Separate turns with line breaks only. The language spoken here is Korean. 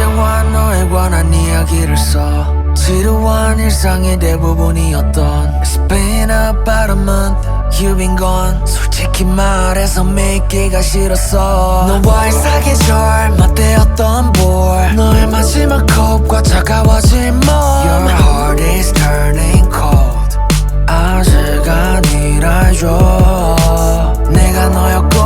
언제와 너에 관한 이야기를 써. 지루한 일상의 대부분이었던 It's been about a month You've been gone 솔직히 말해서 믿기가 싫었어. 너와의 사계절 맞대었던 볼. 너의 마지막 컵과 차가워진 몸. Your heart is turning cold. 아직 아니라죠 내가 너였고